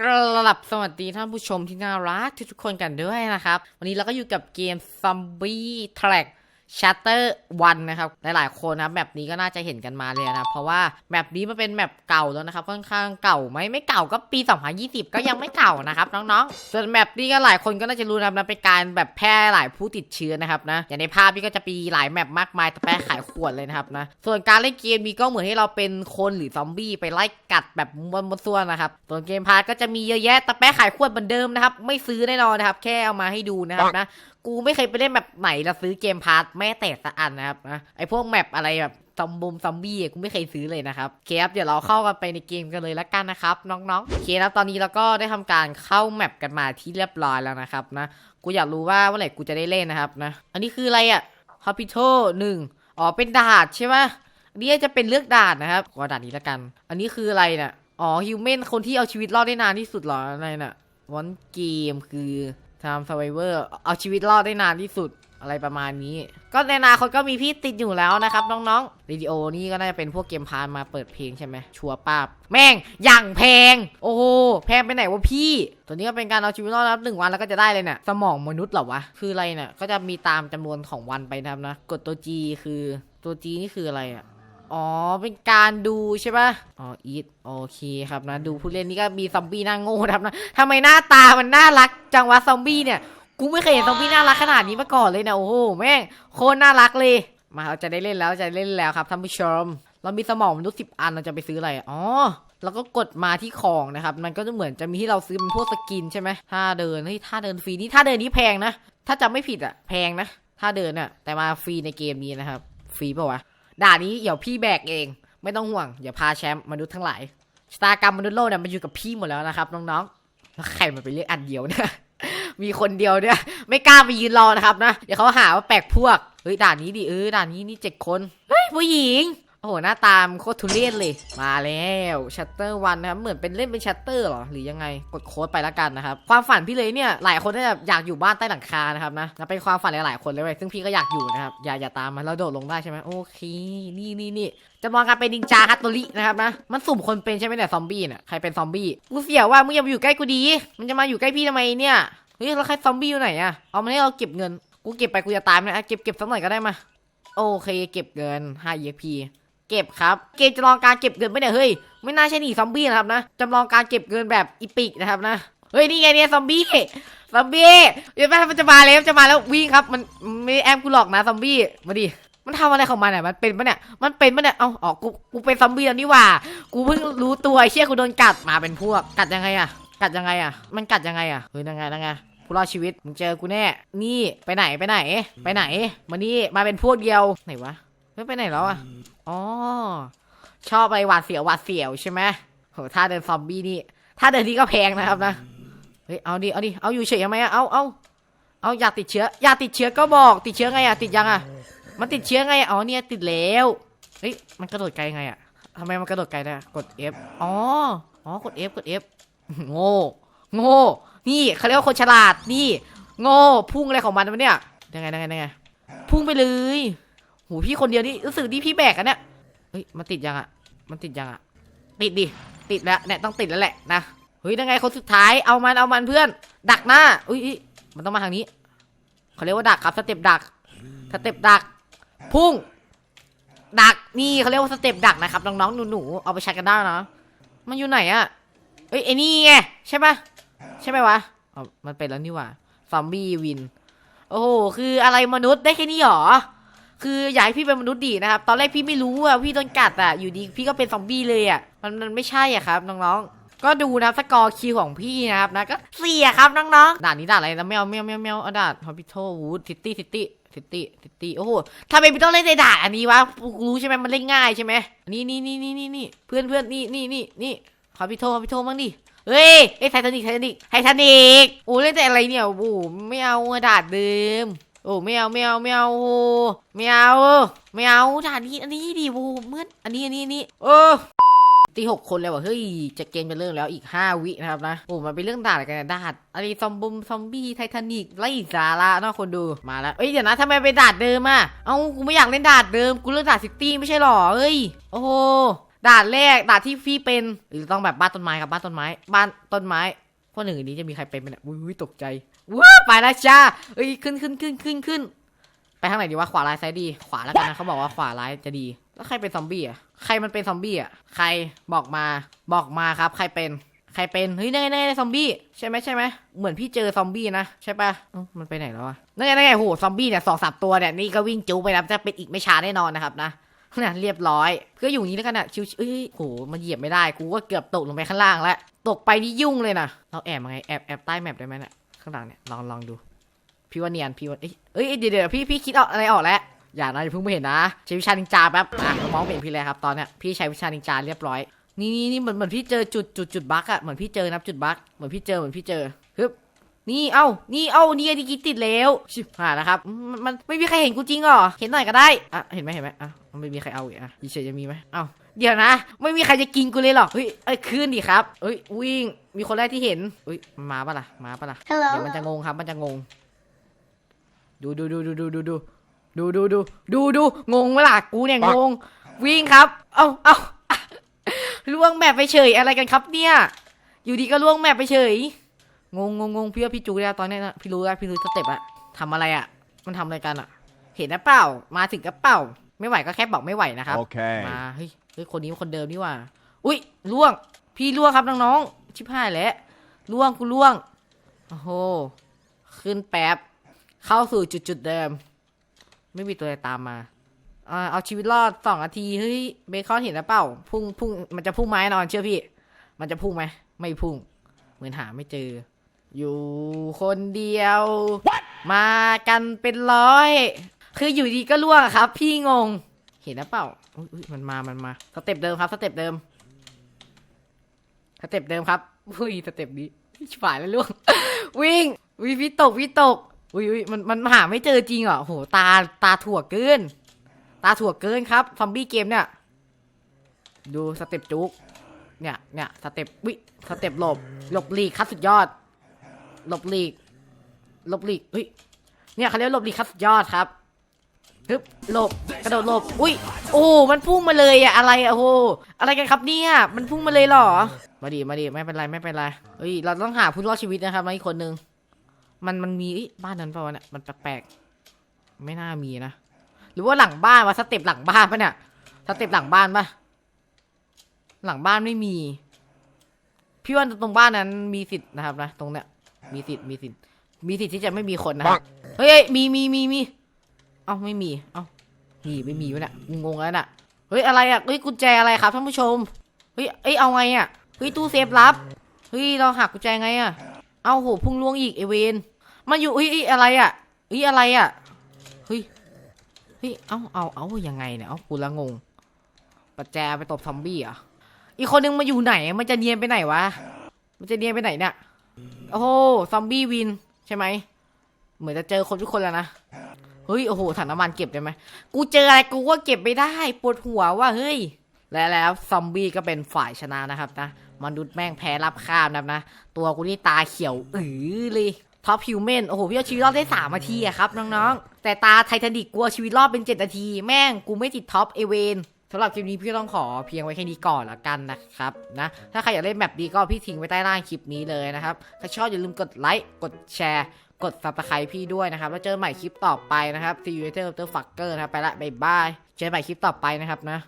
กลับสวัสดีท่านผู้ชมที่น่ารักทุกๆคนกันด้วยนะครับ วันนี้เราก็อยู่กับเกมซอมบี้แทร็ก Shutter 1นะครับ หลายๆคนนะแบบนี้ก็น่าจะเห็นกันมาเลยนะ เพราะว่าแบบนี้มันเป็นแบบเก่าแล้วนะครับ ค่อนข้างเก่าไหมไม่เก่าก็ปี 2020 ก็ยังไม่เก่านะครับน้องๆ ส่วนแบบนี้ก็หลายคนก็น่าจะรู้นะนะเป็นการแบบแพร่หลายผู้ติดเชื้อนะครับนะ อย่างในภาพนี้ก็จะมีหลายแมปมากมายแต่แปะขายขวดเลยนะครับนะ ส่วนการเล่นเกมนี้ก็เหมือนให้เราเป็นคนหรือซอมบี้ไปไล่กัดแบบมวนๆส่วนนะครับ ส่วนเกมพาร์ทก็จะมีเยอะแยะแต่แปะขายขวดเหมือนเดิมนะครับ ไม่ซื้อแน่นอนนะครับ แค่เอามาให้ดูนะครับนะ กูไม่เคยไปเล่นแบบไหนแล้วซื้อเกมพาร์ทแม่แต่สักอันนะครับนะไอพวกแมปอะไรแบบซอมบุมซอมบี้กูไม่เคยซื้อเลยนะครับเคครับเดี๋ยวเราเข้ากันไปในเกมกันเลยละกันนะครับน้องๆโอเคนะตอนนี้เราก็ได้ทำการเข้าแมปกันมาที่เรียบร้อยแล้วนะครับนะกูอยากรู้ว่าเมื่อไหร่กูจะได้เล่นนะครับนะอันนี้คืออะไรอะฮอปิโตหนึ่งอ๋อเป็นดาดใช่ไหมอันนี้จะเป็นเลือกดาดนะครับขอดาดนี้ละกัน อันนี้คืออะไรเนี่ยอ๋อฮิวแมนคนที่เอาชีวิตรอดได้นานที่สุดเหรออะไรน่ะวันเกมคือ Time Survivor เอาชีวิตรอดได้นานที่สุดอะไรประมาณนี้ ก็ในอนาคตก็มีพี่ติดอยู่แล้วนะครับน้องๆวิดีโอนี่ก็น่าจะเป็นพวกเกมพานมาเปิดเพลงใช่ไหมชัวร์ป้าบแม่งอย่างแพง โอ้โหแพงไปไหนวะพี่ ตัวนี้ก็เป็นการเอาชีวิตรอดนะครับหนึ่งวันแล้วก็จะได้เลยเนี่ยสมองมนุษย์เหรอวะ คืออะไรเนี่ยก็จะมีตามจำนวนของวันไปนะครับนะ กดตัว G คือตัว G นี่คืออะไรอะ อ๋อ เป็นการดูใช่ปะอ๋ออีทโอเคครับนะ ดูผู้เล่นนี่ก็มีซอมบี้หน้าโง่ครับนะทำไมหน้าตามันน่ารักจังวะซอมบี้เนี่ย กูไม่เคยเห็นซอมบี้น่ารักขนาดนี้มาก่อนเลยนะโอ้โหแม่งโคตรน่ารักเลย มาเราจะได้เล่นแล้วจะได้เล่นแล้วครับท่านผู้ชม เรามีสมองมนุษย์สิบอันเราจะไปซื้ออะไร อ๋อแล้วก็กดมาที่ของนะครับ มันก็จะเหมือนจะมีที่เราซื้อเป็นพวกสกินใช่ไหมท่าเดินเฮ้ยท่าเดินฟรีนี่ท่าเดินนี้แพงนะ ถ้าจำไม่ผิดอะแพงนะท่าเดินอะแต่มาฟรีในเกมนี้นะครับ ฟรีเปล่าวะ ด่านนี้เดี๋ยวพี่แบกเอง ไม่ต้องห่วงอย่าพาแชมป์มนุษย์ทั้งหลายชะตากรรมมนุษย์โลกเนี่ยมันอยู่กับพี่หมดแล้วนะครับน้องๆแล้วใครมันไปเรียกอันเดียวเนี่ยมีคนเดียวเนี่ยไม่กล้าไปยืนรอนะครับนะเดี๋ยวเขาหาว่าแปลกพวกเฮ้ยด่านนี้ดิเออด่านนี้นี่เจ็ดคนเฮ้ยผู้หญิง โอ้โห หน้าตามโคตรทุเรศเลย มาแล้วชัตเตอร์วันนะครับ เหมือนเป็นเล่นเป็นชัตเตอร์หรอ หรือยังไง กดโค้ดไปละกันนะครับ ความฝันพี่เลยเนี่ย หลายคนเนี่ยอยากอยู่บ้านใต้หลังคานะครับนะนะ เป็นความฝันหลายๆคนเลยเว้ย ซึ่งพี่ก็อยากอยู่นะครับ อย่าอย่าตามมาแล้วโดดลงได้ใช่ไหมโอเค นี่นี่นี่จะมองกันเป็นนินจาฮัตโตรินะครับนะ มันสุ่มคนเป็นใช่ไหมเนี่ยซอมบี้เนี่ย ใครเป็นซอมบี้ กูเสียว่ามึงอย่ามาอยู่ใกล้กูดี มันจะมาอยู่ใกล้พี่ทำไมเนี่ย เฮ้ยแล้วใครซอมบี้อยู่ไหนอะเอามาให้เราเก็บเงิน กูเก็บไปกูจะตายนะเก็บเก็บสักหน่อยก็ได้มา โอเค เก็บเงิน5 EP เก็บครับ เกมจำลองการเก็บเงินไม่เนี่ยเฮ้ยไม่น่าใช่หนีซอมบี้นะครับนะจำลองการเก็บเงินแบบอีปิกนะครับนะเฮ้ยนี่ไงเนี่ยซอมบี้ซอมบี้เดี๋ยวแม่มันจะมาแล้วจะมาแล้ววิ่งครับมันไม่แอมกูหลอกนะซอมบี้มาดิมันทำอะไรของมันเนี่ยมันเป็นปะเนี่ย มันเป็นปะเนี่ย เอาอ๋อกู กูเป็นซอมบี้แล้วนี่ว่า กูเพิ่งรู้ตัวเชี่ยกูโดนกัดมาเป็นพวก กัดยังไงอะกัดยังไงอะมันกัดยังไงอะเฮ้ยยังไงยังไงผู้รอดชีวิต มึงเจอกูแน่ นี่ ไปไหน ไปไหน ไปไหน มานี่ มาเป็นพวกเดียว ไหนวะ เฮ้ยไปไหนแล้วอะ อ๋อ ชอบไรหวาดเสียวหวาดเสียวใช่ไหมโหท่าเดินซอมบี้นี่ท่าเดินนี่ก็แพงนะครับนะ เฮ้ย เอาดิ เอาดิ เอาอยู่เฉยทำไมอะ เอาเอาเอาอยากติดเชื้อ อยากติดเชื้อก็บอก ติดเชื้อไงอะ ติดยังอะ มันติดเชื้อไงอะอ๋อเนี่ยติดแล้ว เฮ้ย มันกระโดดไกลไงอะทำไมมันกระโดดไกลได้อะกด F อ๋อ อ๋อ กด F กด F โง่ โง่ นี่เขาเรียกว่าคนฉลาด นี่ โง่ พุ่งอะไรของมันวะเนี่ย ยังไงยังไงยังไง พุ่งไปเลย หูพี่คนเดียวนี่รู้สึกที่พี่แบกอะเนี่ยเฮ้ยมันติดยังอะมันติดยังอะติดดิติดแล้วเนี่ยต้องติดแล้วแหละนะเฮ้ยยังไงคนสุดท้ายเอามันเอามันเพื่อน ดักหน้าอุ้ยมันต้องมาทางนี้เขาเรียกว่าดักครับสเต็ปดักสเต็ปดัก พุ่ง ดักนี่เขาเรียกว่าสเต็ปดักนะครับน้องๆหนูๆเอาไปใช้กันได้นะมันอยู่ไหนอะเอ้ยไอ้นี่ไงใช่ปะใช่ไหมวะมันเป็นแล้วนี่ว่าซอมบี้วิน โอ้โหคืออะไรมนุษย์ได้แค่นี้หรอ คืออยากให้พี่เป็นมนุษย์ดีนะครับ ตอนแรกพี่ไม่รู้อะพี่โดนกัดอะ อยู่ดีพี่ก็เป็นซอมบี้เลยอะ มันมันไม่ใช่อะครับน้องๆ ก็ดูนะสกอร์คิวของพี่นะครับนะก็เสียครับน้องๆ ด่านนี้ด่านอะไรนะแมวแมวแมวแมวเอาด่านฮอปิโตวูดซิตี้ซิตี้ซิตี้ซิตี้โอ้โหทำไมพี่ต้องเล่นในด่านอันนี้วะรู้ใช่ไหมมันเล่นง่ายใช่ไหมนี่นี่นี่นี่นี่นี่เพื่อนเพื่อนนี่นี่นี่นี่ฮอปิโตฮอปิโตบ้างดิเฮ้ยไอ้ไททานิกไททานิกไททานิกโอ้เล่นแต่อะไรเนี่ยโอ้ไม่เอาอะด่านเดิม โอ้ไม่เอาไม่เอาไม่เอาโอ้ไม่เอาไม่เอาด่านนี้อันนี้ดิโอ้เมื่อนอันนี้อันนี้อันนี้เออตีหกคนแล้วว่ะเฮ้ยจะเกมจะเริ่มแล้วอีกห้าวินะครับนะโอ้มันเป็นเรื่องด่านอะไรกันเนี่ยด่านอะไรซอมบุมซอมบี้ไททานิกไล่สาระนาะคนดูมาแล้วเอ้ยเดี๋ยวนะทำไมไปด่านเดิมอะเอ้ากูไม่อยากเล่นด่านเดิมกูเลือกด่านซิตี้ไม่ใช่หรอเอ้ยโอ้ด่านแรกด่านที่พี่เป็นหรือต้องแบบบ้านต้นไม้ครับบ้านต้นไม้ บ้านต้นไม้ คนหนึ่งนี้จะมีใครเป็นไหมเนี่ยอุ้ยตกใจว้าไปแล้วจ้าเอ้ยขึ้นขึ้นขึ้นขึ้นขึ้น ไปทางไหนดีวะขวาร้ายซ้ายดี ขวาแล้วกันนะเขาบอกว่าขวาร้ายจะดี แล้วใครเป็นซอมบี้อะใครมันเป็นซอมบี้อะใครบอกมาบอกมาครับ ใครเป็นใครเป็นเฮ้ยนั่นไงนั่นไงซอมบี้ใช่ไหมใช่ไหมเหมือนพี่เจอซอมบี้นะใช่ปะมันไปไหนแล้วอะนั่นไงนั่นไงโหซอมบี้เนี่ยสองสามตัวเนี่ยนี่ก็วิ่งจูไปแล้วจะเป็นอีกไม่ช้าแน่นอนนะครับนะ นี่ยเรียบร้อยเพื่ออยู่นี้แล้วกันอะชิวเอ้ยโหมันเหยียบไม่ได้ กูก็เกือบตกลงไปข้างล่างแล้ว ตกไปนี่ยุ่งเลยนะ เราแอบยังไง แอบแอบใต้แมปได้ไหมเนี่ย ข้างหลังเนี่ย ลองลองดู พี่ว่าเนียน พี่ว่าเอ้ยเอ้ย เดี๋ยวเดี๋ยวพี่พี่คิดออกอะไรออกแล้ว อย่านะอย่าเพิ่งไม่เห็นนะ ใช้วิชานินจาแป๊บอะมองเห็นพี่เลยครับ ตอนเนี้ย พี่ใช้วิชานินจาเรียบร้อย นี่นี่นี่เหมือนเหมือนพี่เจอจุดจุดจุดบั๊กอะเหมือนพี่เจอนะจุดบั๊กเหมือนพี่เจอเหมือนพี่เจอฮึบ นี่เอ้านี่เอ้านี่ไอ้ที่กินติดแล้ว ชิบหายแล้วครับ มันมันไม่มีใครเห็นกูจริงเหรอ เห็นหน่อยก็ได้ อะ เห็นไหมเห็นไหมอะมันไม่มีใครเอาอีกอะยีเฉยจะมีไหมเอ้าเดี๋ยวนะ ไม่มีใครจะกินกูเลยหรอกเฮ้ยเอ้ยคืนดิครับเฮ้ย วิ่ง มีคนแรกที่เห็นเฮ้ยมันมาปะล่ะ มาปะล่ะ Hello เดี๋ยวมันจะงงครับ มันจะงง ดูดูดูดูดูดูดูดูดูดูดูดูงงเวลากูเนี่ยงง วิ่งครับ เอ้าเอ้าล่วงแมปไปเฉยอะไรกันครับเนี่ย อยู่ดีก็ล่วงแมปไปเฉย งงงงงพี่ว่าพี่จูแล้วตอนเนี้ยนะพี่รู้แล้วพี่รู้สเต็ปอะทำอะไรอะมันทำอะไรกันอะเห็นนะเปล่า มาถึงก็เปล่าไม่ไหวก็แค่บอกไม่ไหวนะครับ Okay. มาเฮ้ยเฮ้ยคนนี้คนเดิมนี่หว่า อุ้ยล่วง พี่ล่วงครับน้องๆชิบหายแล้วล่วงกูล่วงโอ้โหขึ้นแป๊บ เข้าสู่จุดจุดๆเดิม ไม่มีตัวอะไรตามมาอ่าเอาชีวิตรอดสองนาทีเฮ้ยเบคอนเห็นแล้วเปล่าพุ่งพุ่งมันจะพุ่งไหมแน่นอนเชื่อพี่ มันจะพุ่งไหมไม่พุ่ง เหมือนหาไม่เจอ อยู่คนเดียว มากันเป็นร้อย คืออยู่ดีก็ล่วงอะครับ พี่งง เห็นแล้วเปล่าอุ๊ยอุ๊ยมันมา มันมา สเต็ปเดิมครับ สเต็ปเดิม สเต็ปเดิมครับ อุ้ย สเต็ปนี้ชิบหายแล้วล่วง วิ่งวิวิตกวิตก อุ้ยอุ้ยมัน มันหาไม่เจอจริงเหรอโห ตา ตาถั่วเกิน ตาถั่วเกินครับ ซอมบี้เกมเนี่ย ดูสเต็ปจุกเนี่ย เนี่ย สเต็ปวิสเต็ปหลบ หลบหลีกครับสุดยอด หลบหลีกหลบหลีกเฮ้ยเนี่ยเขาเรียกหลบหลีกครับยอดครับฮึบหลบกระโดดหลบอุ้ยโอ้มันพุ่งมาเลยอะอะไรอะโหอะไรกันครับเนี่ยมันพุ่งมาเลยเหรอมาดิมาดิไม่เป็นไรไม่เป็นไรเฮ้ยเราต้องหาผู้รอดชีวิตนะครับมาอีกคนนึงมันมันมีบ้านนั้นเปล่าเนี่ยมันแปลกๆไม่น่ามีนะหรือว่าหลังบ้านวะสเต็ปหลังบ้านปะเนี่ยสเต็ปหลังบ้านปะหลังบ้านไม่มี พี่ว่าตรงบ้านนั้นมีสิทธิ์นะครับนะตรงเนี้ย มีสิทธิ์มีสิทธิ์มีสิทธิ์ที่จะไม่มีคนนะครับเฮ้ยเฮ้ยมีมีมีมีเอ้าไม่มีเอ้านี่ไม่มีวะเนี่ยงงแล้วน่ะเฮ้ยอะไรอะเฮ้ยกุญแจอะไรครับท่านผู้ชมเฮ้ยเอ้ยเอาไงอะเฮ้ยตู้เซฟลับเฮ้ยเราหักกุญแจไงอะเอาโหพุ่งล่วงอีกไอเวนมันอยู่เฮ้ยเฮ้ยอะไรอะเฮ้ยอะไรอะเฮ้ยเฮ้ยเอาเอาเอายังไงเนี่ยเอากูละงงปัจแจไปตบซอมบี้เหรอะอีกคนนึงมาอยู่ไหนมันจะเนียนไปไหนวะมันจะเนียนไปไหนเนี่ย โอ้โห ซอมบี้วิน ใช่ไหม เหมือนจะเจอคนทุกคนแล้วนะ เฮ้ย โอ้โห ถังน้ำมันเก็บได้ไหม กูเจออะไรกูก็เก็บไม่ได้ ปวดหัวว่ะเฮ้ย และแล้วซอมบี้ก็เป็นฝ่ายชนะนะครับนะ มนุษย์แม่งแพ้รับข้ามนะครับนะ ตัวกูนี่ตาเขียวอือเลยท็อปฮิวแมนโอ้โห พี่เอาชีวิตรอดได้สามนาทีอะครับ น้องๆ แต่ตาไททานิกกลัวชีวิตรอดเป็นเจ็ดนาที แม่งกูไม่ติดท็อปเอเวน สำหรับคลิปนี้พี่ต้องขอเพียงไว้แค่นี้ก่อนละกันนะครับนะถ้าใครอยากเล่นแบบนี้ก็พี่ทิ้งไว้ใต้ล่างคลิปนี้เลยนะครับถ้าชอบอย่าลืมกดไลค์กดแชร์กดซับสไครพี่ด้วยนะครับ แล้วเจอกันใหม่คลิปต่อไปนะครับ See you later, motherfucker นะครับ ไปละ บ๊ายบาย เจอกันใหม่คลิปต่อไปนะครับนะ